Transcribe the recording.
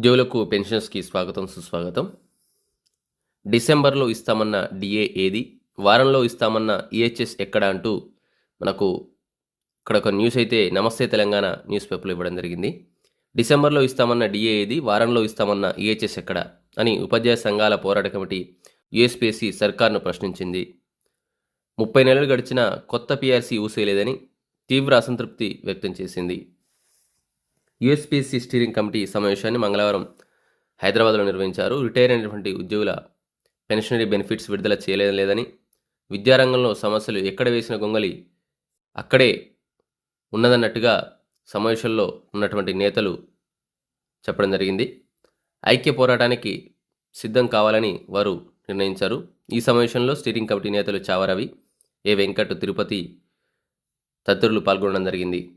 జోలకు పెన్షన్స్కి స్వాగతం సుస్వాగతం. డిసెంబర్లో ఇస్తామన్న డిఏ ఏది? వారంలో ఇస్తామన్న ఈహెచ్ఎస్ ఎక్కడ అంటూ మనకు ఇక్కడ ఒక న్యూస్ అయితే నమస్తే తెలంగాణ న్యూస్ పేపర్లో ఇవ్వడం జరిగింది. డిసెంబర్లో ఇస్తామన్న డిఏ ఏది? వారంలో ఇస్తామన్న ఈహెచ్ఎస్ ఎక్కడ? అని ఉపాధ్యాయ సంఘాల పోరాట కమిటీ యుఎస్పిఎస్సి సర్కార్ను ప్రశ్నించింది. ముప్పై నెలలు గడిచిన కొత్త పిఆర్సీ ఊసేయలేదని తీవ్ర అసంతృప్తి వ్యక్తం చేసింది. యుఎస్పిఎస్సి స్టీరింగ్ కమిటీ సమావేశాన్ని మంగళవారం హైదరాబాద్లో నిర్వహించారు. రిటైర్ అయినటువంటి ఉద్యోగుల పెన్షనరీ బెనిఫిట్స్ విడుదల చేయలేదని విద్యారంగంలో సమస్యలు ఎక్కడ వేసిన గొంగలి అక్కడే ఉన్నదన్నట్టుగా సమావేశంలో ఉన్నటువంటి నేతలు చెప్పడం జరిగింది. ఐక్య పోరాటానికి సిద్ధం కావాలని వారు నిర్ణయించారు. ఈ సమావేశంలో స్టీరింగ్ కమిటీ నేతలు చావరవి ఏ వెంకట్ తిరుపతి తదితరులు పాల్గొనడం జరిగింది.